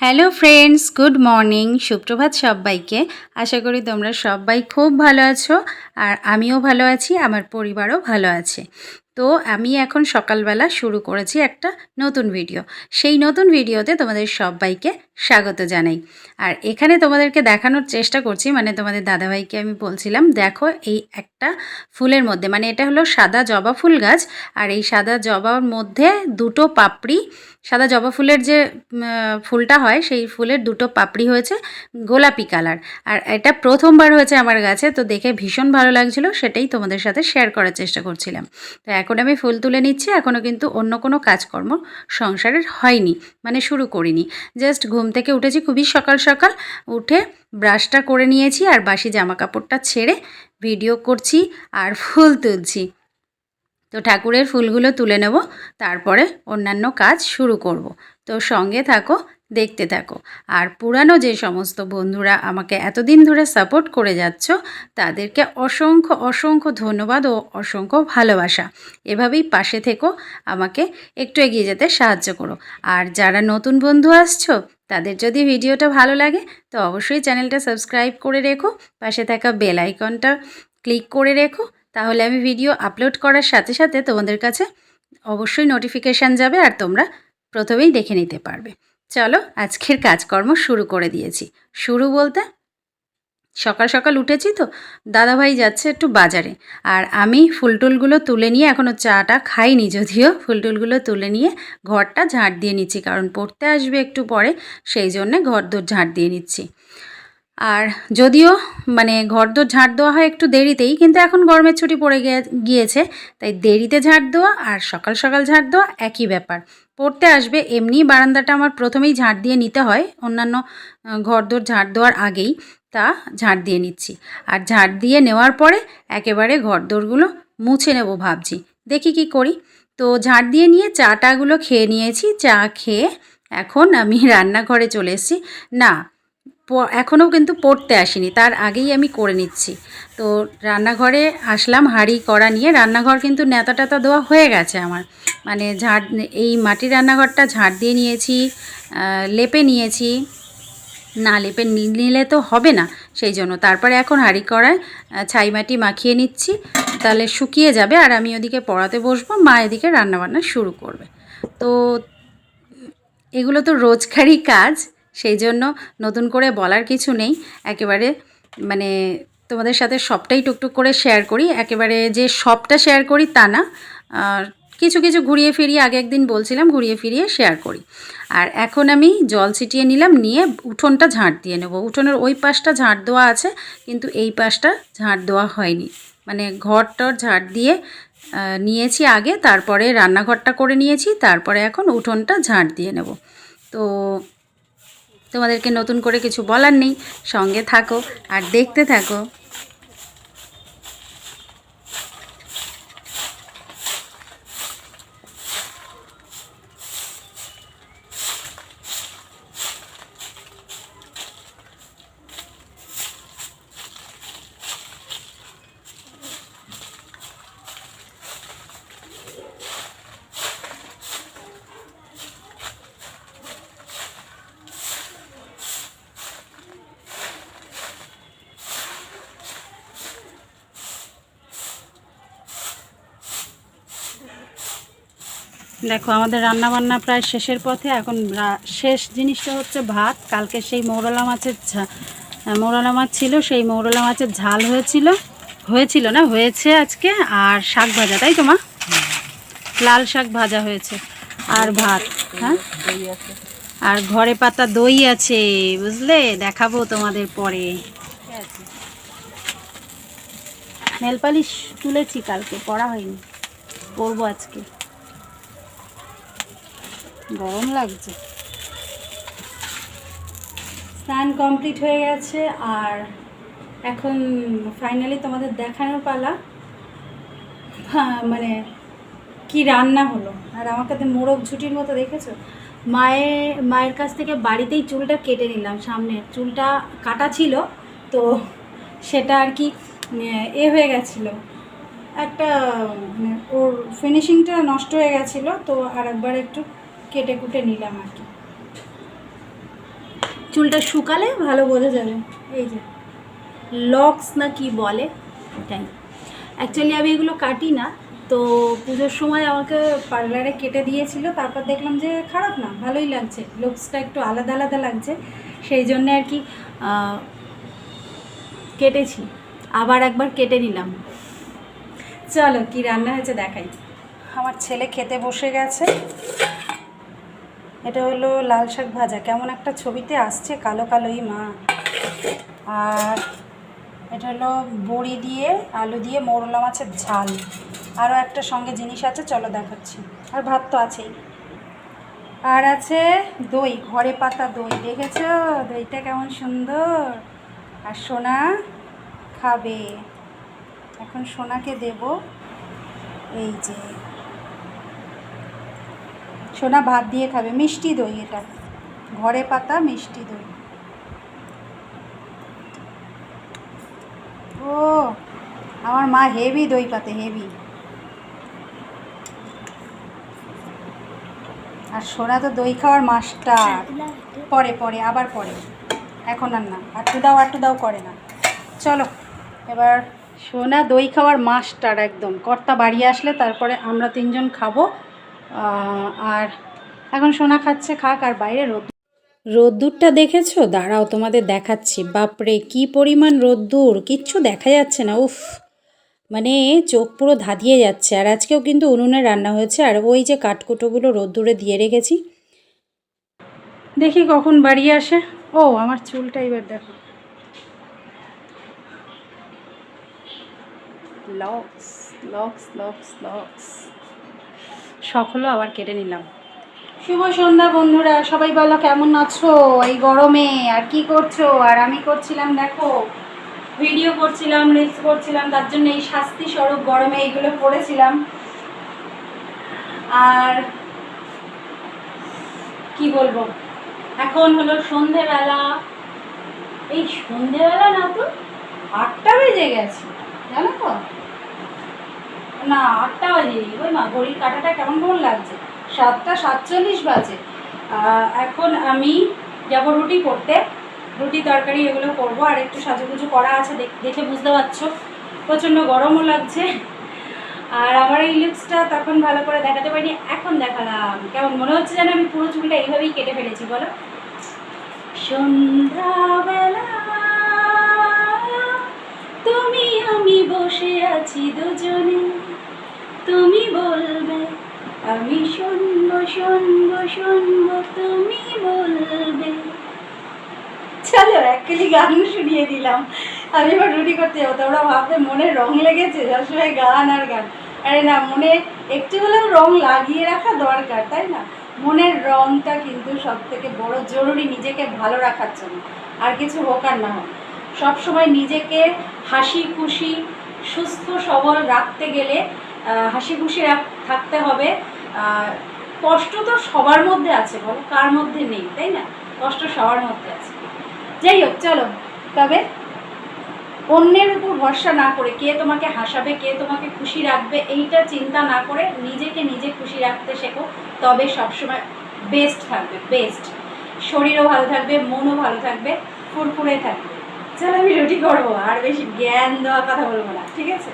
Hello friends good morning সুপ্রভাত সবাইকে। আশা করি তোমরা সবাই খুব ভালো আছো, আর আমিও ভালো আছি, আমার পরিবারও ভালো আছে। তো আমি এখন সকালবেলা শুরু করেছি একটা নতুন ভিডিও। সেই নতুন ভিডিওতে তোমাদের সবাইকে স্বাগত জানাই। আর এখানে তোমাদেরকে দেখানোর চেষ্টা করছি মানে তোমাদের দাদাভাইকে আমি বলছিলাম, দেখো এই একটা ফুলের মধ্যে মানে এটা হলো সাদা জবা ফুল গাছ, আর এই সাদা জবার মধ্যে দুটো পাপড়ি, সাদা জবা ফুলের যে ফুলটা হয়, সেই ফুলের দুটো পাপড়ি হয়েছে গোলাপি কালার। আর এটা প্রথমবার হয়েছে আমার গাছে, তো দেখে ভীষণ ভালো লাগছিল, সেটাই তোমাদের সাথে শেয়ার করার চেষ্টা করছিলাম। তো এখন আমি ফুল তুলে নিচ্ছি এখনও কিন্তু অন্য কোনো কাজকর্ম সংসারের হয়নি মানে শুরু করিনি। জাস্ট ঘুম থেকে উঠেছি খুবই সকাল সকাল, উঠে ব্রাশটা করে নিয়েছি আর বাসি জামা কাপড়টা ছেড়ে ভিডিও করছি আর ফুল তুলছি। তো ঠাকুরের ফুলগুলো তুলে নেব, তারপরে অন্যান্য কাজ শুরু করব। তো সঙ্গে থাকো দেখতে থাকো। আর পুরানো যে সমস্ত বন্ধুরা আমাকে এতদিন ধরে সাপোর্ট করে যাচ্ছ, তাদেরকে অসংখ্য অসংখ্য ধন্যবাদ ও অসংখ্য ভালোবাসা। এভাবেই পাশে থেকো, আমাকে একটু এগিয়ে যেতে সাহায্য করো। আর যারা নতুন বন্ধু আসছো, তাদের যদি ভিডিওটা ভালো লাগে, তো অবশ্যই চ্যানেলটা সাবস্ক্রাইব করে রেখো, পাশে থাকা বেল আইকনটা ক্লিক করে রেখো, তাহলে আমি ভিডিও আপলোড করার সাথে সাথে তোমাদের কাছে অবশ্যই নোটিফিকেশান যাবে আর তোমরা প্রথমেই দেখে নিতে পারবে। চলো আজকের কাজকর্ম শুরু করে দিয়েছি। শুরু বলতে সকাল সকাল উঠেছি তো, দাদাভাই যাচ্ছে একটু বাজারে। আর আমি ফুলটুলগুলো তুলে নিয়ে এখনও চাটা খাইনি যদিও ফুলটুলগুলো তুলে নিয়ে ঘরটা ঝাঁট দিয়ে নিচ্ছি, কারণ পড়তে আসবে একটু পরে, সেই জন্যে ঘর দোর ঝাঁট দিয়ে নিচ্ছি। আর যদিও মানে ঘরদোর ঝাঁট দেওয়া হয় একটু দেরিতেই কিন্তু এখন গরমের ছুটি পড়ে গিয়েছে তাই দেরিতে ঝাঁট দেওয়া আর সকাল সকাল ঝাঁট দেওয়া একই ব্যাপার। পড়তে আসবে এমনি বারান্দাটা আমার প্রথমেই ঝাঁট দিয়ে নিতে হয় অন্যান্য আহ, ঘরদোর ঝাঁট দেওয়ার আগেই তা ঝাঁট দিয়ে নিচ্ছি। আর ঝাঁট দিয়ে নেওয়ার পরে একেবারে ঘরদোরগুলো মুছে নেব ভাবছি। দেখি কি করি। তো ঝাঁট দিয়ে নিয়ে চাটাগুলো খেয়ে নিয়েছি চা খেয়ে এখন আমি রান্নাঘরে চলে এসেছি। না এখনও কিন্তু পড়তে আসিনি। তার আগেই আমি করে নিচ্ছি। তো রান্নাঘরে আসলাম, হাঁড়ি, কড়া নিয়ে। রান্নাঘর কিন্তু নেতা টেতা দেওয়া হয়ে গেছে আমার। মানে ঝাড়, এই মাটির রান্নাঘরটা ঝাড় দিয়ে নিয়েছি লেপে নিয়েছি। না, লেপে নিলে তো হবে না সেই জন্য। তারপরে এখন হাঁড়ি, কড়ায় ছাই মাটি মাখিয়ে নিচ্ছি। তাহলে শুকিয়ে যাবে আর আমি ওদিকে পড়াতে বসবো, মা এদিকে রান্নাবান্না শুরু করবে। তো এগুলো তো রোজকারই কাজ। সেই জন্য নতুন করে বলার কিছু নেই। একেবারে মানে তোমাদের সাথে সবটাই টুকটুক করে শেয়ার করি। একেবারে যে সবটা শেয়ার করি তা না। কিছু কিছু ঘুরিয়ে ফিরিয়ে আগে একদিন বলছিলাম, ঘুরিয়ে ফিরিয়ে শেয়ার করি। আর এখন আমি জল ছিটিয়ে নিলাম, নিয়ে উঠোনটা ঝাঁট দিয়ে নেব। উঠোনের ওই পাশটা ঝাঁট দেওয়া আছে, কিন্তু এই পাশটা ঝাঁট দেওয়া হয়নি। মানে ঘরটর ঝাঁট দিয়ে নিয়েছি আগে, তারপরে রান্নাঘরটা করে নিয়েছি, তারপরে এখন উঠোনটা ঝাঁট দিয়ে নেব। তো তোমাদেরকে নতুন করে কিছু বলার নেই। সঙ্গে থাকো আর দেখতে থাকো। দেখো, আমাদের রান্না বান্না প্রায় শেষের পথে। এখন শেষ জিনিসটা হচ্ছে ভাত। কালকে সেই মৌরলা মাছের মৌরলা মাছ ছিল, সেই মৌরলা মাছের ঝাল হয়েছিল। হয়েছিল না, হয়েছে আজকে। আর শাক ভাজা, তাই তো মা? লাল শাক ভাজা হয়েছে। আর ভাত হ্যাঁ? আর ঘরে পাতা দই আছে, বুঝলে? দেখাবো তোমাদের পরে। নেল পালিশ তুলেছি কালকে, পড়া হয়নি। পরবো আজকে। গরম লাগছে। স্নান কমপ্লিট হয়ে গেছে আর এখন ফাইনালি তোমাদের দেখানোর পালা। হ্যাঁ, মানে কি রান্না হলো? আর আমার কাছে মোরগ ঝুটির মতো দেখেছ? মায়ের মায়ের কাছ থেকে বাড়িতেই চুলটা কেটে নিলাম সামনে। চুলটা কাটা ছিল তো সেটা আর কি এ হয়ে গেছিল। একটা মানে ওর ফিনিশিংটা নষ্ট হয়ে গেছিল তো আর একবার একটু কেটে কুটে নিলাম আর কি। চুলটা শুকালে ভালো বোঝা যাবে। এই যে। লক্স না কি বলে তাই অ্যাকচুয়ালি আমি এগুলো কাটি না, তো পুজোর সময় আমাকে পার্লারে কেটে দিয়েছিল, তারপর দেখলাম যে খারাপ না, ভালোই লাগছে। লুকসটা একটু আলাদা আলাদা লাগছে, সেই জন্যে আর কি কেটেছি। আবার একবার কেটে নিলাম। চলো কি রান্না হয়েছে দেখাই। আমার ছেলে খেতে বসে গেছে। এটা হলো লাল শাক ভাজা। কেমন একটা ছবিতে আসছে, কালো কালোই মা। আর এটা হলো বড়ি দিয়ে, আলু দিয়ে মোরলা মাছের ঝাল। আরও একটা সঙ্গে জিনিস আছে, চলো দেখাচ্ছি। আর ভাত তো আছেই। আর আছে দই, ঘরে পাতা দই, দেখেছ? দইটা কেমন সুন্দর। আর সোনা খাবে। এখন সোনাকে দেব। এই যে সোনা ভাত দিয়ে খাবে, মিষ্টি দই এটা। ঘরে পাতা, মিষ্টি দই। ও, আমার মা হেভি দই পাতে, হেভি। আর সোনা তো দই খাওয়ার মাস্টার। পরে পরে, আবার পরে। এখন আর না, আটটু দাও আটটু দাও, করে না। চলো, এবার সোনা দই খাওয়ার মাস্টার একদম। কর্তা বাড়ি আসলে তারপরে আমরা তিনজন খাব। আর এখন সোনা খাচ্ছে খাক আর বাইরে রোদ রোদ্দুরটা দেখেছ? দাঁড়াও তোমাদের দেখাচ্ছি। বাপরে কি পরিমাণ রোদ্দুর! কিচ্ছু দেখা যাচ্ছে না উফ! মানে চোখ পুরো ধাঁধিয়ে যাচ্ছে। আর আজকেও কিন্তু উনুনে রান্না হয়েছে। আর ওই যে কাঠকুটোগুলো রোদ্দুরে দিয়ে রেখেছি। দেখি কখন বাড়ি আসে। ও আমার চুলটা এবার দেখো। লক্স লক্স লক্স লক্স শখ হলো আবার কেটে নিলাম। শুভ সন্ধ্যা বন্ধুরা, সবাই বলো কেমন আছো? এই গরমে আর কি করছ? আর আমি করছিলাম, দেখো ভিডিও করছিলাম রিলস করছিলাম, তার জন্য এই শাস্তি স্বরূপ গরমে এইগুলো করেছিলাম আর কি বলব? এখন হলো সন্ধেবেলা। এই সন্ধেবেলা না তো আটটা বেজে গেছে, জানো তো? না, আটটা বাজেনি। ওই মা, ঘড়ির কাটাটা কেমন কেমন লাগছে? সাতটা সাতচল্লিশ বাজে। এখন আমি যাব রুটি করতে। রুটি তরকারি এগুলো করব, আর একটু সাজুগুজু করা আছে, দেখ- বুঝতে পারছ। প্রচণ্ড গরমও লাগছে। আর আমার এই লুকসটা তখন ভালো করে দেখাতে পারিনি, এখন দেখালাম। কেমন মনে হচ্ছে যেন আমি পুরো চুলটা এইভাবেই কেটে ফেলেছি, বলো? সন্ধ্যাবেলা আমি শুনব শুনব শুনব, তুমি বলবে। চলো একচুয়ালি গান শুনিয়ে দিলাম। আমি এবার রুটি করতে যাব। তোমরা ভাববে, মনে রং লেগেছে, সবসময় গান আর গান। আরে না, মনে একটু হলেও রং লাগিয়ে রাখা দরকার, তাই না? মনের রংটা কিন্তু সব থেকে বড় জরুরি নিজেকে ভালো রাখার জন্য। আর কিছু হোক আর না হোক। সবসময় নিজেকে হাসি খুশি সুস্থ, সবল রাখতে গেলে হাসি খুশি থাকতে হবে। কষ্ট তো সবার মধ্যে আছে বলো কার মধ্যে নেই, তাই না? কষ্ট সবার মধ্যে আছে। যাই হোক, চলো। তবে অন্যের উপর ভরসা না করে কে তোমাকে হাসাবে, কে তোমাকে খুশি রাখবে, এইটা চিন্তা না করে নিজেকে নিজে খুশি রাখতে শেখো। তবে সবসময় বেস্ট থাকবে বেস্ট শরীরও ভালো থাকবে, মনও ভালো থাকবে, ফুরফুরে থাকবে। চলো আমি রুটি করব, আর বেশি জ্ঞান দেওয়া কথা বলব না, ঠিক আছে?